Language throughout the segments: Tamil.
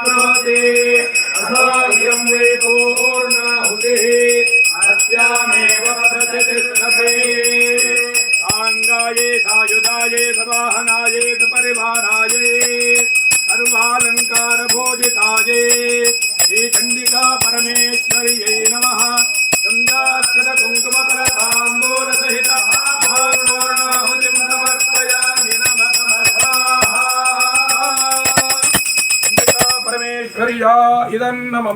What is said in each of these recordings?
ప్రాప్నోతి అథవా ఇయం వేదో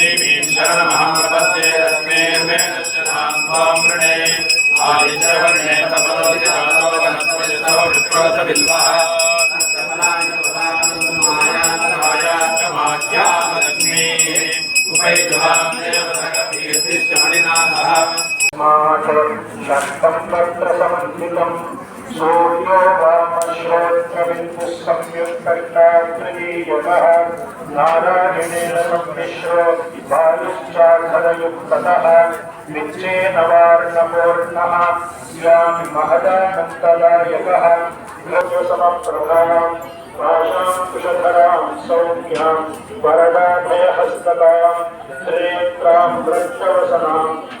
शरणमहं प्रपद्ये लक्ष्मीर्मे दशनां त्वां वृणे आदित्यवर्णे तपदोति जातो वनस्पतितो विक्रोधबिल्वः शक्तम् सूर्यो वामश्रोत्रविन्दुः संयुक्तर्ता त्रियतः नारायणेन सम्मिश्रो वायुश्चाखरयुक्ततः निश्चेन वार्णपूर्णः यामि महदानन्ददायकः समप्रभाम् भाषां कुशधरां सौम्यां वरदाभयहस्ततां श्रेत्रां वृक्षवसनाम्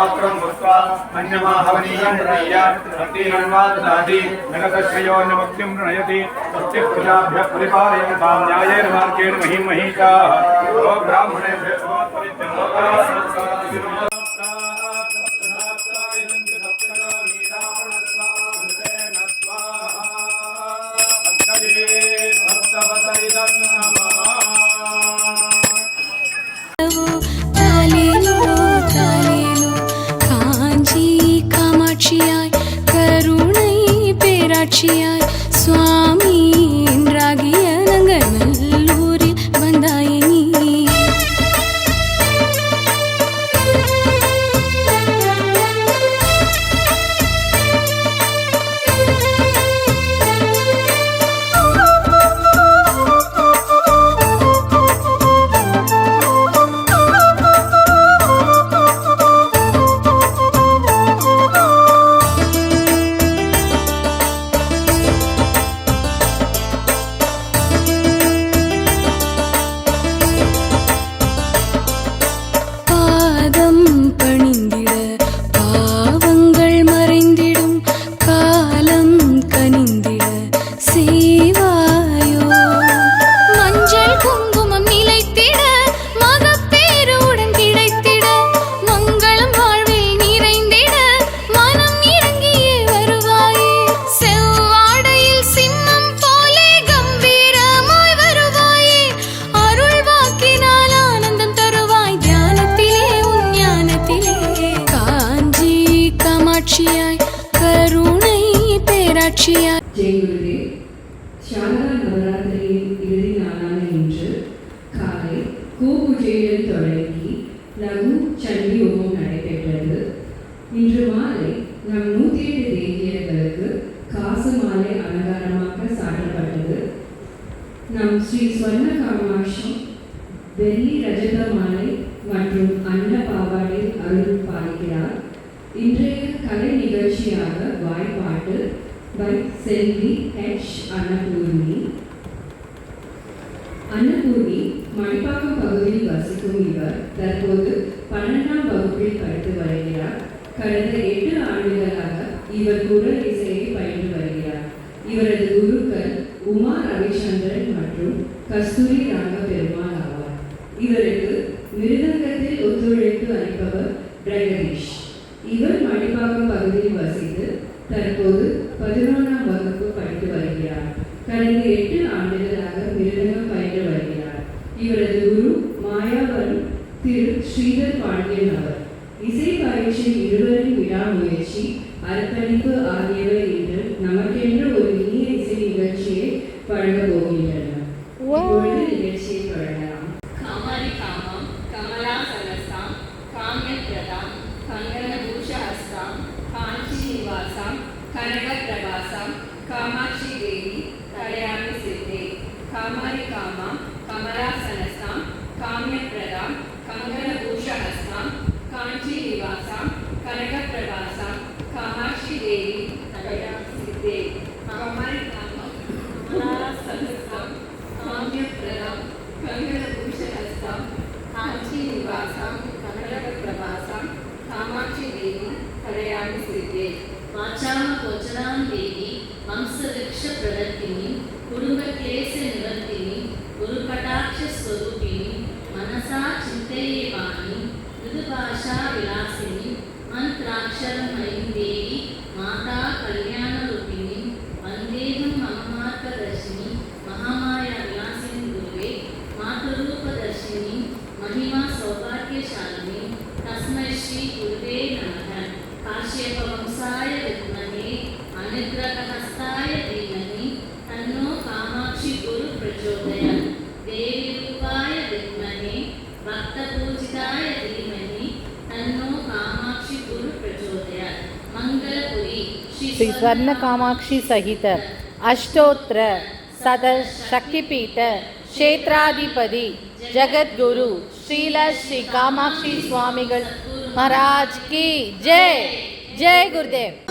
गोत्रम भूत्वा अन्यमाहवनीयं प्रणय्य भक्तिरन्वाददाति नगतश्रयो न भक्तिं प्रणयति तस्य प्रजाभ्यः परिपालयन्तां न्यायेन मार्गेण महीमहीताः ब्राह्मणेभ्यः பேராட்சியாய் சுவாமி கலை நிகழ்ச்சியாக வாய்ப்பாட்டு by Selvi H Annapoorni. Annapoorni Manipakkam பகுதியில் வசிக்கும் இவர் தற்போது பன்னெண்டாம் வகுப்பில் படித்து வருகிறார். கடந்த எட்டு ஆண்டுகளாக இவர் குரல் இசையை பயின்று வருகிறார். இவரது குருக்கள் உமா ரவிச்சந்திரன் மற்றும் கஸ்தூரி ரங்கபெருமாள் स्वर्ण कामाक्षी सहित अष्टोत्र सद शक्तिपीठ क्षेत्राधिपति जगद्गुरु श्रील श्री कामाक्षी स्वामी महाराज की जय। जय गुरुदेव।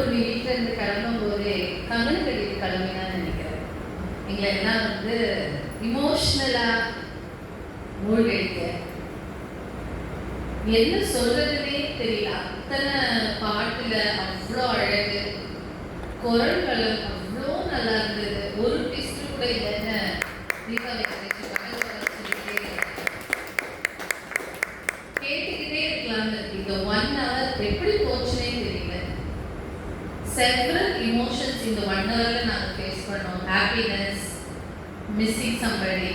ஒரு வீட்டில் இருந்து கிளம்பும் போது தமிழ் கட்டிட்டு கிளம்பினான்னு நினைக்கிறேன். எங்களை என்ன வந்து இமோஷ்னலாக மூழ்கடிக்க. என்ன சொல்றதுன்னே தெரியல. அத்தனை பாட்டுல அவ்வளோ அழகு. குரல்களும் அவ்வளோ நல்லா இருந்தது. ஒரு டிஸ்ட் கூட இல்லைன்னு தீபாவளி கழிச்சு சொல்லிட்டே கேட்டுக்கிட்டே இருக்கலாம்னு இருக்கு இந்த ஒன் ஹவர் எப்படி போச்சுனே தெரியல செவரல் இமோஷன்ஸ் இந்த ஒன் ஹவரில் நாங்கள் ஃபேஸ் பண்ணோம். ஹாப்பினஸ் மிஸ்ஸிங் சம்படி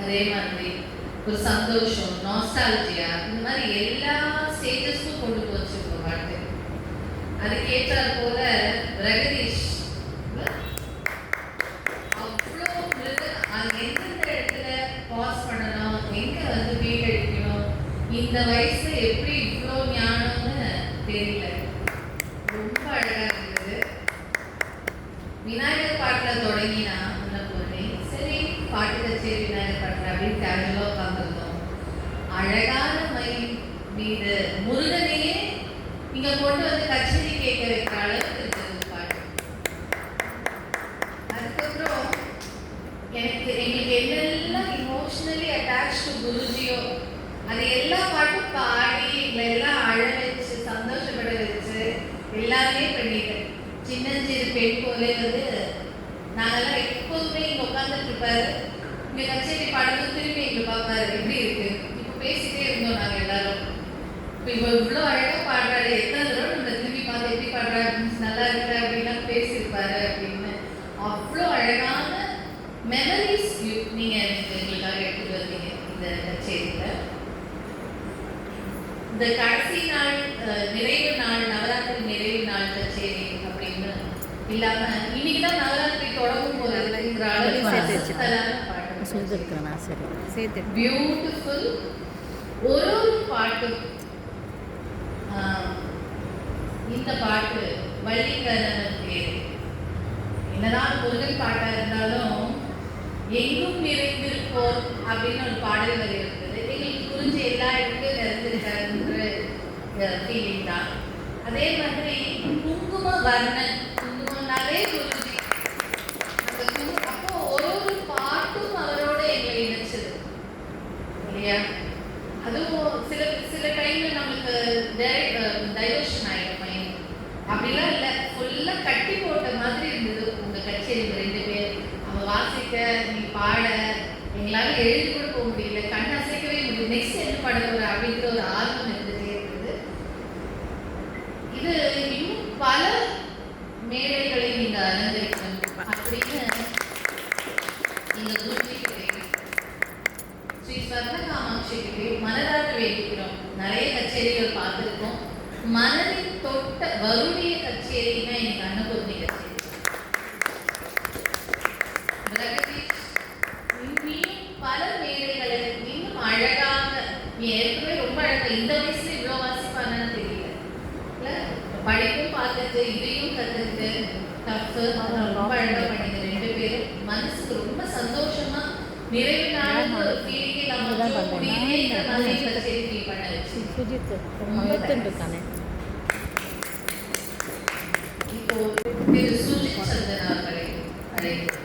அதே மாதிரி ஒரு சந்தோஷம் நாஸ்டாலஜியா இந்த மாதிரி எல்லா ஸ்டேஜஸ்க்கும் கொண்டு போச்சு உங்க பாட்டு அதுக்கேற்றால் போல பிரகதீஷ் அவ்வளோ அது எந்தெந்த இடத்துல பாஸ் பண்ணணும் எங்க வந்து பீட் அடிக்கணும் இந்த வயசுல எப்படி இவ்வளோ ஞானம்னு தெரியல. ரொம்ப இருந்தது விநாயகர் உள்ள போனேன் சரி பாட்டு கச்சேரி விநாயகர் பாட்டுல அப்படின்னு கேஷுவலாக உட்காந்துருந்தோம் அழகான மயில் மீது முருகனையே இங்க கொண்டு வந்து கச்சேரி கேட்க வைக்கிற அளவுக்கு இருந்தது பாட்டு. அதுக்கப்புறம் எனக்கு எங்களுக்கு என்னெல்லாம் அட்டாச் டு குருஜியோ அது எல்லா பாட்டும் பாடி எங்களை எல்லாம் அழ வச்சு சந்தோஷப்பட வச்சு எல்லாமே பண்ணிட்டேன் சின்னஞ்சிறு பெண் போலே வந்து நாங்கெல்லாம் எப்போதுமே இங்கே உட்காந்துட்டு இருப்பாரு. இங்கே கச்சேரி பாடலும் திரும்பி எங்களை பார்ப்பாரு. எப்படி இருக்கு? இப்போ பேசிட்டே இருந்தோம் நாங்கள் எல்லாரும். இப்போ இப்போ இவ்வளோ அழகாக பாடுறாரு. எத்தனை தடவை நம்ம திரும்பி பார்த்து எப்படி பாடுறாரு? நல்லா இருக்கா? அப்படின்லாம் பேசியிருப்பாரு அப்படின்னு. அவ்வளோ அழகான மெமரிஸ் நீங்கள் எனக்கு எங்களுக்காக எடுத்துட்டு வந்தீங்க இந்த கச்சேரியில். இந்த கடைசி நாள் அஹ், நிறைவு நாள் நவராத்திரி நிறைவு நாள் கச்சேரி அப்படின்னு இல்லாம இன்னைக்கு தான் நவராத்திரி தொடங்கும் போதுங்கிற அளவுக்கு பாட்டு. பியூட்டிஃபுல் ஒரு ஒரு பாட்டும் ஆஹ், இந்த பாட்டு வள்ளிக்கரணன் பேர். என்னதான் முருகன் பாட்டா இருந்தாலும் எங்கும் நிறைந்திருப்போர் அப்படின்னு ஒரு பாடல் வரி இருக்குது. எங்களுக்கு புரிஞ்சு எல்லா இடத்துலையும் நிறைஞ்சிருக்காருன்ற ஃபீலிங் தான். அதே மாதிரி குங்கும வர்ணன் குங்குமம்னாலே குருஜி. அப்போ ஒரு ஒரு பாட்டும் அவரோட எங்களை இணைச்சது. இல்லையா? அதுவும் சில சில டைம்ல நம்மளுக்கு டைவர்ஷன் ஆயிடும் மைண்ட் அப்படிலாம் இல்லை. ஃபுல்லா கட்டி போட்ட மாதிரி இருந்தது உங்க கச்சேரி ரெண்டு பேர். அவன் வாசிக்க நீ பாட எங்களால எழுதி கூட போக முடியல. கண் அசைக்கவே முடியல நெக்ஸ்ட் என்ன பாட போற அப்படிங்கிற ஒரு ஆர்வம் இருந்துட்டே இருந்தது இது இன்னும் பல மேடைகளை நீங்க அலங்கரிக்கணும் அப்படின்னு இந்த குருஜி கிடைக்கும் ஸ்ரீ ஸ்வர்ண காமாட்சி கிட்டே மனதார மனதின் தொட்ட வருடைய கச்சேரி கச்சேரின்னா எனக்கு அன்னபூர்ணி கச்சேரி இன்னும் பல மேடைகளில் இன்னும் அழகாக ஏற்கனவே ரொம்ப அழகா இந்த வயசுல இவ்வளோ வாசிப்பானு தெரியல? படிப்பும் பார்த்துட்டு இதையும் கத்துக்கிட்டு தப்பு ரொம்ப அழகா பண்ணீங்க ரெண்டு பேரும். மனசுக்கு ரொம்ப சந்தோஷமா நிறைவு நாள் ஒரு ஃபீலிங்கே நம்ம முடியவே இந்த மாதிரி கச்சேரி ஃபீல் பண்ண வச்சு ரொம்ப thanks. இப்போ திரு சுஜித் சந்தன் அவர்களை அழைக்கிறேன்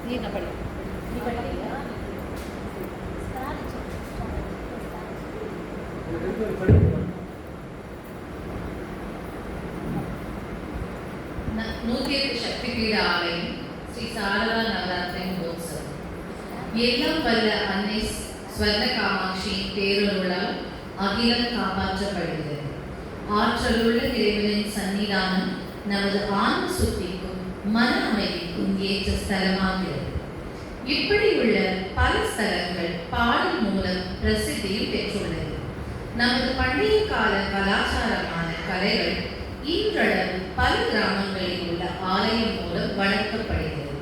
நீ என்ன பண்ணி நீ பண்ணியா ந- எட்டு சக்தி பீட ஆலயம் ஸ்ரீ சாரதா நவராத்திரி மகோத்சவம் எல்லாம் வல்ல அன்னை ஸ்வர்ண காமாட்சியின் பேரொருளால் அகிலம் காப்பாற்றப்படுகிறது. ஆற்றலுள்ள இறைவனின் சன்னிதானம் நமது ஆன்ம சுத்திக்கும் மன அமைதிக்கும் ஏற்ற ஸ்தலமாகிறது. இப்படி உள்ள பல ஸ்தலங்கள் பாடல் மூலம் பிரசித்தியில் பெற்றுள்ளது. நமது பண்டைய கால கலாச்சாரமான கலைகள் இன்றளவு பல கிராமங்களில் உள்ள ஆலயம் மூலம் வளர்க்கப்படுகிறது.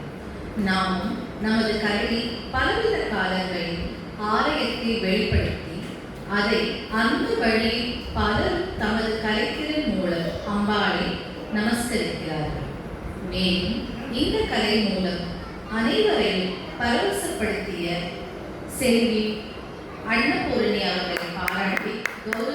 நாமும் நமது கலையை பலவித காலங்களில் ஆலயத்தை வெளிப்படுத்தி அதை அந்த வழியில் பலர் தமது கலைத்திறன் மூலம் அம்பாளை நமஸ்கரிக்கிறார்கள். மேலும் இந்த கலை மூலம் அனைவரையும் பரவசப்படுத்திய செல்வி அன்னபூரணி அவர்களை பாராட்டி கௌரவ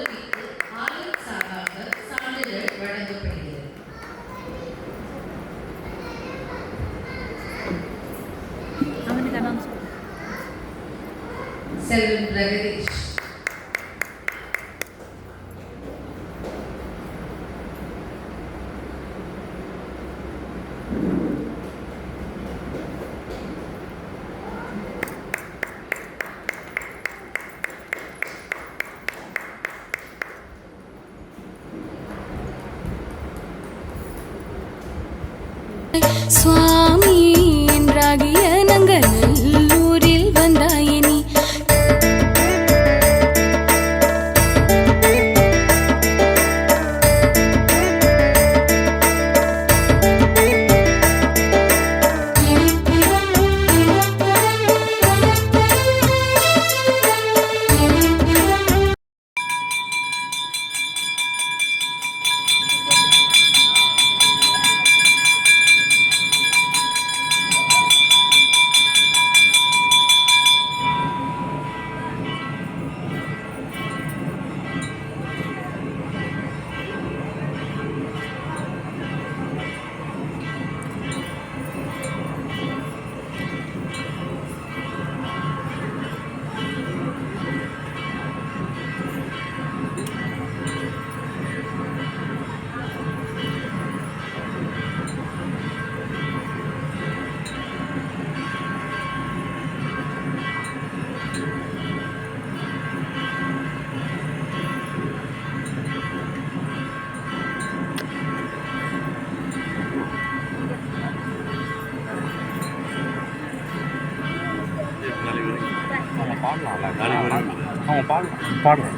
அவங்க பாடலாம் பாடுறேன்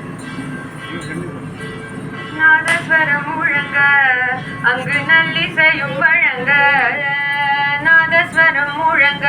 நாதஸ்வரம் முழங்க அங்கு நல்லிசையும் வழங்க. நாதஸ்வரம் முழங்க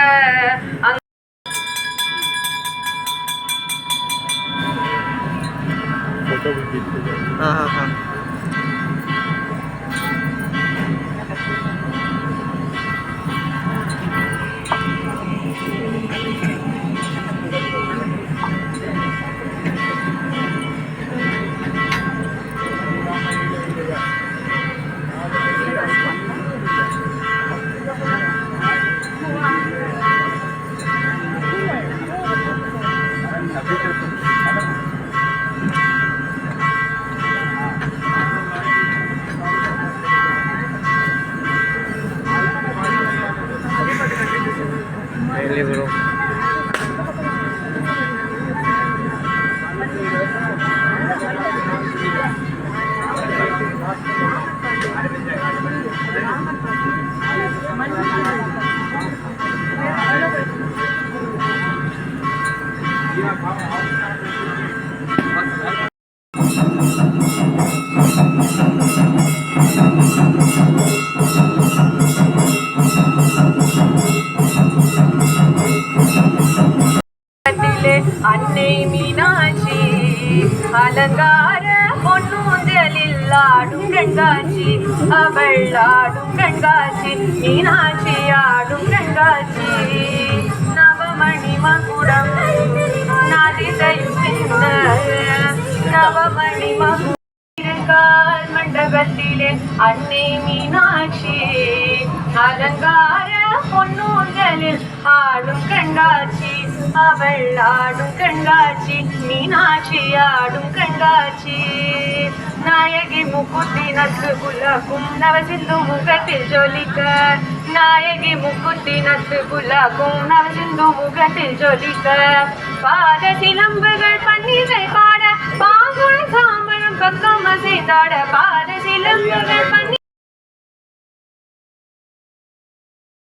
அலங்கார பொன்னூஞ்சலில் ஆடும் கண்காட்சி அவள் ஆடும் கண்காட்சி மீனாட்சி ஆடும் கண்காட்சி. நவமணி மகுடம் நாதிசையும் நவமணி மகுடம் மண்டபத்திலே அன்னை மீனாட்சி. அலங்கார பொன்னூந்தலில் ஆடும் கண்காட்சி அவள் ஆடும் கண்காட்சி மீனாட்சி ஆடும் கண்காட்சி. நாயகி முக்குத்தி நக்கு குலாக்கும் நவசிந்து முகத்தில் ஜொலிக்க. நாயகி முக்குத்தி நக்கு குலாக்கும் நவசிந்து முகத்தில் ஜொலிக்க. பாத சிலம்புகள் பன்னிசை பாட பாங்குள சாம்பரம் பக்கம் அசைந்தாட. பாத சிலம்புகள் பன்னீர்